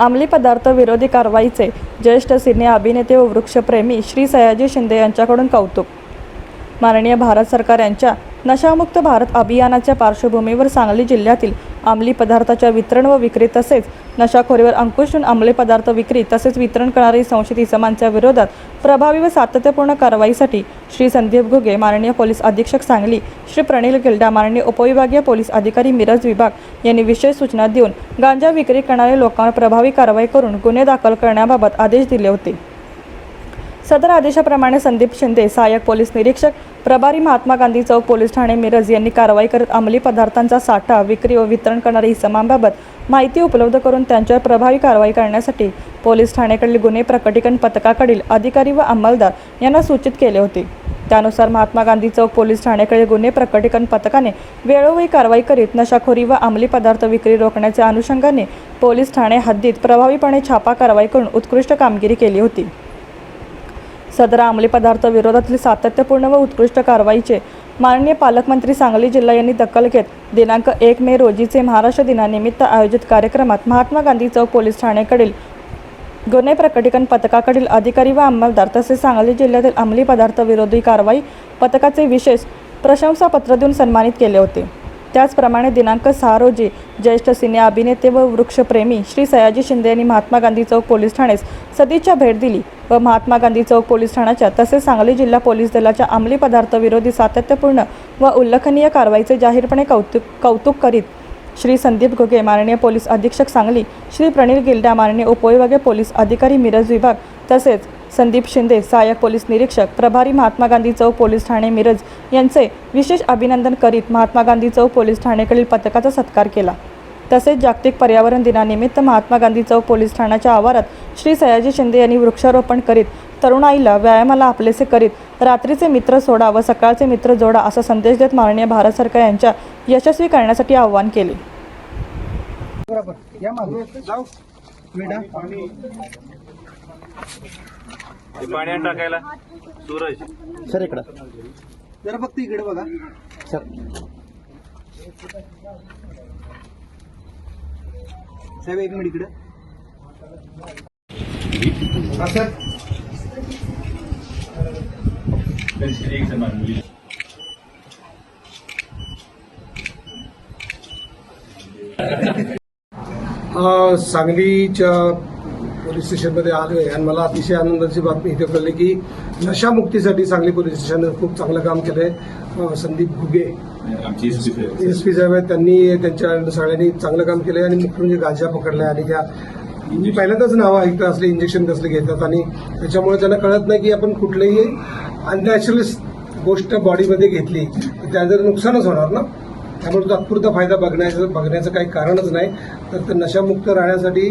अंमली पदार्थ विरोधी कारवाईचे ज्येष्ठ सिने अभिनेते व वृक्षप्रेमी श्री सयाजी शिंदे यांच्याकडून कौतुक. माननीय भारत सरकार यांच्या नशामुक्त भारत अभियानाच्या पार्श्वभूमीवर सांगली जिल्ह्यातील अंमली पदार्थाच्या वितरण व विक्री तसेच नशाखोरीवर अंकुश अंमली पदार्थ विक्री तसेच वितरण करणारी संशयित इसमांच्या विरोधात प्रभावी व सातत्यपूर्ण कारवाईसाठी श्री संदीप घुगे माननीय पोलीस अधीक्षक सांगली श्री प्रणील गिल्डा माननीय उपविभागीय पोलीस अधिकारी मिरज विभाग यांनी विशेष सूचना देऊन गांजा विक्री करणाऱ्या लोकांवर प्रभावी कारवाई करून गुन्हे दाखल करण्याबाबत आदेश दिले होते. सदर आदेशाप्रमाणे संदीप शिंदे सहाय्यक पोलीस निरीक्षक प्रभारी महात्मा गांधी चौक पोलीस ठाणे मिरज यांनी कारवाई करत अंमली पदार्थांचा साठा विक्री व वितरण करणाऱ्या इसमांबाबत माहिती उपलब्ध करून त्यांच्यावर प्रभावी कारवाई करण्यासाठी पोलीस ठाणेकडील गुन्हे प्रकटीकरण पथकाकडील अधिकारी व अंमलदार यांना सूचित केले होते. त्यानुसार महात्मा गांधी चौक पोलीस ठाण्याकडे गुन्हे प्रकटीकरण पथकाने वेळोवेळी कारवाई करीत नशाखोरी व अंमली पदार्थ विक्री रोखण्याच्या अनुषंगाने पोलीस ठाणे हद्दीत प्रभावीपणे छापा कारवाई करून उत्कृष्ट कामगिरी केली होती. सदर अंमली पदार्थ विरोधातील सातत्यपूर्ण व उत्कृष्ट कारवाईचे माननीय पालकमंत्री सांगली जिल्हा यांनी दखल घेत दिनांक एक मे रोजीचे महाराष्ट्र दिनानिमित्त आयोजित कार्यक्रमात महात्मा गांधी चौक पोलीस ठाणेकडील गुन्हे प्रकटीकरण पथकाकडील अधिकारी व अंमलदार तसेच सांगली जिल्ह्यातील अंमली पदार्थ विरोधी कारवाई पथकाचे विशेष प्रशंसापत्र देऊन सन्मानित केले होते. त्याचप्रमाणे दिनांक सहा रोजी ज्येष्ठ सिने अभिनेते व वृक्षप्रेमी श्री सयाजी शिंदे यांनी महात्मा गांधी चौक पोलीस ठाण्यास सदिच्छा भेट दिली. व महात्मा गांधी चौक पोलीस ठाण्याच्या तसेच सांगली जिल्हा पोलीस दलाच्या अंमली पदार्थ विरोधी सातत्यपूर्ण व उल्लेखनीय कारवाईचे जाहीरपणे कौतुक कौतुक करीत श्री संदीप घुगे माननीय पोलीस अधीक्षक सांगली श्री प्रणील गिल्डा माननीय उपविभागीय पोलीस अधिकारी मिरज विभाग तसेच संदीप शिंदे सहाय्यक पोलीस निरीक्षक प्रभारी महात्मा गांधी चौक पोलीस ठाणे मिरज यांचे विशेष अभिनंदन करीत महात्मा गांधी चौक पोलीस ठाणेकडील पथकाचा सत्कार केला. तसेच जागतिक पर्यावरण दिनानिमित्त महात्मा गांधी चौक पोलीस ठाण्याच्या आवारात श्री सयाजी शिंदे यांनी वृक्षारोपण करीत तरुणाईला व्यायामाला आपलेसे करीत रात्रीचे मित्र सोडा व सकाळचे मित्र जोडा असा संदेश देत माननीय भारत सरकार यांच्या यशस्वी करण्यासाठी आवाहन केले. बरोबर. या मागे. जाऊ. वेडा. ते पाण्यात टाकायला. सूरज. सर इकडं. जरा फक्त इकडे बघा. सर. साहेब एक मिनिट इकडे. सांगलीच्या पोलीस स्टेशनमध्ये आलो आहे. आणि मला अतिशय आनंदाची बातमी इथे कळली की नशामुक्तीसाठी सांगली पोलीस स्टेशननं खूप चांगलं काम केलं आहे संदीप घुगे. एस पी साहेब आहेत. त्यांनी त्यांच्या सगळ्यांनी चांगलं काम केलं आहे आणि मुख्य म्हणजे गांजा पकडलाय आणि त्या मी पहिल्यांदाच नावं ऐकतं असले इंजेक्शन कसले घेतात आणि त्याच्यामुळे त्यांना कळत नाही की आपण कुठलेही अननॅचरल गोष्ट बॉडीमध्ये घेतली तर त्या जर नुकसानच होणार ना? त्यामुळे तात्पुरता फायदा बघण्याचं बघण्याचं काही कारणच नाही. तर ते नशामुक्त राहण्यासाठी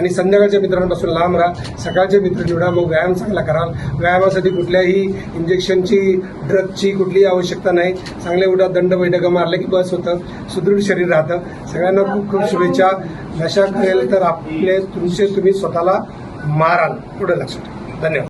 आणि संध्याकाळच्या मित्रांपासून लांब राहा. सकाळचे मित्र निवडा मग व्यायाम चांगला कराल. व्यायामासाठी कुठल्याही इंजेक्शनची ड्रगची कुठलीही आवश्यकता नाही. चांगल्या उठा दंड बैठका मारले की बस होतं. सुदृढ शरीर राहतं. सगळ्यांना खूप खूप शुभेच्छा. नशा करेल तर आपले तुमचे तुम्ही स्वतःला माराल. पुढे लक्षात धन्यवाद.